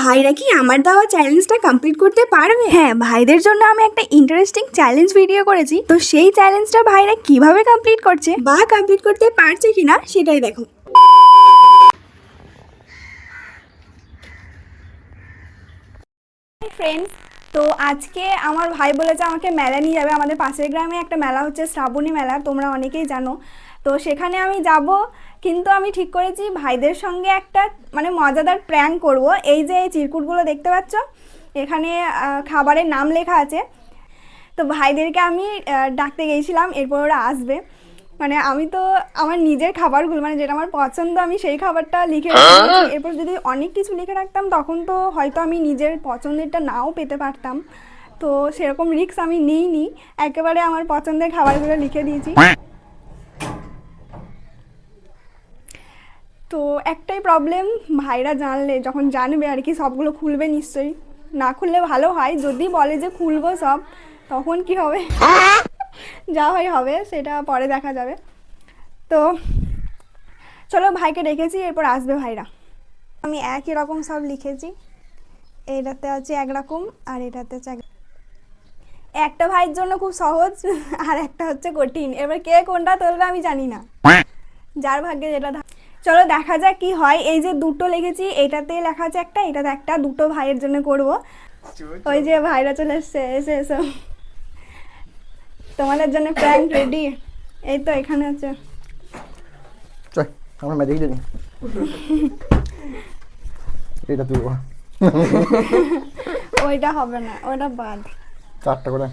ভাইরা কি আমার দেওয়া চ্যালেঞ্জটা কমপ্লিট করতে পারবে? হ্যাঁ ভাইদের জন্য আমি একটা ইন্টারেস্টিং চ্যালেঞ্জ ভিডিও করেছি। তো সেই চ্যালেঞ্জটা ভাইরা কীভাবে কমপ্লিট করছে? বা কমপ্লিট করতে পারছে কিনা সেটাই দেখো। ফ্রেন্ডস তো আজকে আমার ভাই বলেছে আমাকে মেলা নিয়ে যাবে। আমাদের পাশের গ্রামে একটা মেলা হচ্ছে শ্রাবণী মেলা তোমরা অনেকেই জানো। তো সেখানে আমি যাব কিন্তু আমি ঠিক করেছি ভাইদের সঙ্গে একটা মানে মজাদার প্র্যাঙ্ক করব। এই যে এই চিরকুটগুলো দেখতে পাচ্ছ এখানে খাবারের নাম লেখা আছে। তো ভাইদেরকে আমি ডাকতে গিয়েছিলাম এরপর ওরা আসবে। মানে আমি তো আমার নিজের খাবারগুলো মানে যেটা আমার পছন্দ আমি সেই খাবারটা লিখে এরপর যদি অনেক কিছু লিখে রাখতাম তখন তো হয়তো আমি নিজের পছন্দেরটা নাও পেতে পারতাম। তো সেরকম রিস্ক আমি নিইনি। একেবারে আমার পছন্দের খাবারগুলো লিখে দিয়েছি। তো একটাই প্রবলেম ভাইরা জানলে যখন জানবে আর কি সবগুলো খুলবে নিশ্চয়ই। না খুললে ভালো হয় যদি বলে যে খুলবো সব তখন কি হবে? যা হয় হবে সেটা পরে দেখা যাবে। তো চলো ভাইকে রেখেছি এরপর আসবে ভাইরা। আমি একই রকম সব লিখেছি। এটাতে আছে একরকম আর এটাতে আছে এক একটা ভাইয়ের জন্য খুব সহজ আর একটা হচ্ছে কঠিন। এবার কে কোনটা তুলবে আমি জানি না। যার ভাগ্যে যেটা থাক- চলো দেখা যাক কি হয়। এই যে দুটো লিখেছি এটাতে লেখা আছে একটা এটাতে একটা দুটো ভাইয়ের জন্য করব। ওই যে ভাইরা চলে এসছে এসে এসো। তোমাদের জন্য প্র্যাঙ্ক রেডি এই তো এখানে আছে। চল আমরা ম্যাজিক জানি এটা তুই বল। ওইটা হবে না ওটা বাদ। চারটা করে।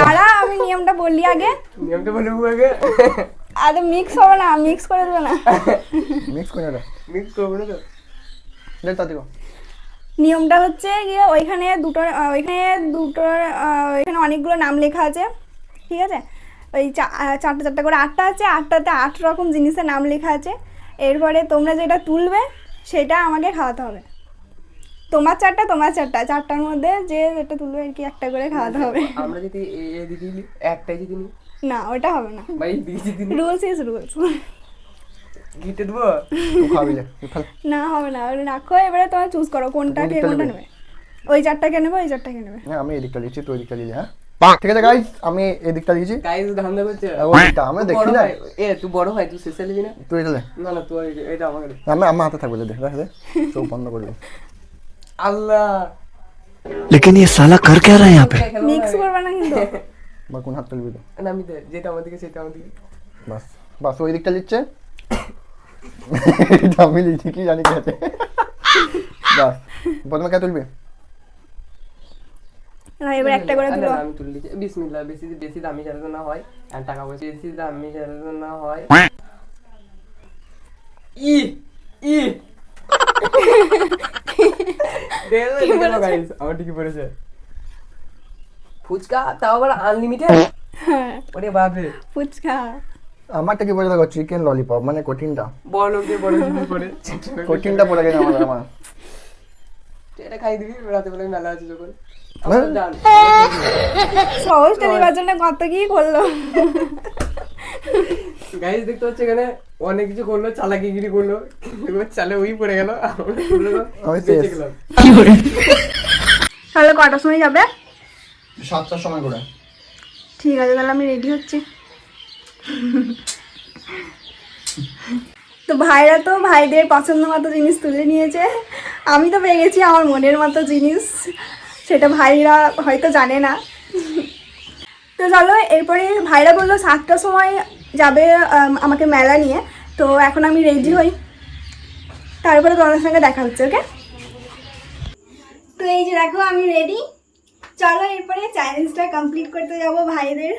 দাঁড়া আমি নিয়মটা বললি আগে। নিয়মটা বলে আগে। আরে মিক্স হবে না মিক্স করে দেবে না মিক্স করে মিক্স না তো দেখ তা দিব নিয়মটা হচ্ছে গিয়ে ওইখানে দুটো ওইখানে দুটোর আহ, ওইখানে অনেকগুলো নাম লেখা আছে ঠিক আছে ওই চারটে চারটে করে আটটা আছে আটটাতে আট রকম জিনিসের নাম লেখা আছে এরপরে তোমরা যেটা তুলবে সেটা আমাকে খাওয়াতে হবে তোমার চারটা তোমার চারটা চারটার মধ্যে যে যেটা তুলবে আর কি একটা করে খাওয়াতে হবে আমরা যদি এদিকে একটাই যদি নিই না ওটা হবে না বা এইদিকে যদি নিই, রুলস ইজ রুলস ঘিটে দেবো তুই খাবি লে তুই ফেল না হবে না ওটা রাখো এবারে তোমার চুজ করো কোনটা কে কোনটা কোনটা নেবে? নেবে ওই চারটাকে নেবে ওই চারটাকে নেবে হ্যাঁ আমি এদিকটা লিখছি তুই এদিকটা লিখি হ্যাঁ ঠিক আছে গাইস আমি এদিকটা লিখছি গাইস ধান্দা করছে আর ওদিকটা আমরা তুই দেখি বড় না ভাই, এ তুই বড় ভাই তুই শেষে নিবি না তুই এটা লে না না তুই এই- এটা আমাকে দে। আমি আমার হাতে থাকবে দে দেখ দে চোখ বন্ধ করে দে আল্লাহ लेकिन ये साला कर क्या रहा है यहाँ पे মিক্স করবে না কিন্তু বা কোন হাতটা লিখবি তো? না আমি দে যেটা আমার দিকে সেটা আমার দিকে। বাস বাস ওই দিকটা লিখছে এটা আমি লিখছি কি জানি কে আছে বাস প্রথমে কে তুলবি? না এবার একটা করে তুলো। আমি তুলে দিচ্ছি বিসমিল্লাহ বেশি বেশি দামি যাতে না হয়। আর টাকা পয়সা বেশি দামি যাতে না হয়। ই ই। গাইস আমার ঠিকই পড়েছে ফুচকা তাও আবার আনলিমিটেড হ্যাঁ। ওরে বাপরে। ফুচকা। আমারটা কি বলে দেখো চিকেন ললিপপ মানে কঠিনটা। বড় লোকদের বড় জিনিস পড়ে কঠিনটা পড়ে গেছে আমার আমার। এটা খাই দিবি রাতে বেলায় মেলা আছে যখন। হ্যাঁ? সহজটা কত কি করল। গাইস দেখতে হচ্ছে এখানে অনেক কিছু করল চালাকিগিরি করল। চালে ওই পড়ে গেল। তাহলে কটার সময় যাবে? সাতটার সময় করে। ঠিক আছে, তাহলে আমি রেডি হচ্ছি। তো ভাইরা তো ভাইদের পছন্দ মতো জিনিস তুলে নিয়েছে। আমি তো পেয়ে গেছি আমার মনের মতো জিনিস। সেটা ভাইরা হয়তো জানে না। তো চলো, এরপরে ভাইরা বলল সাতটার সময় যাবে আমাকে মেলা নিয়ে। তো এখন আমি রেডি হই। তারপরে তোমাদের সঙ্গে দেখা হচ্ছে ওকে তো এই যে দেখো, আমি রেডি চলো এরপরে চ্যালেঞ্জটা কমপ্লিট করতে যাব ভাইদের।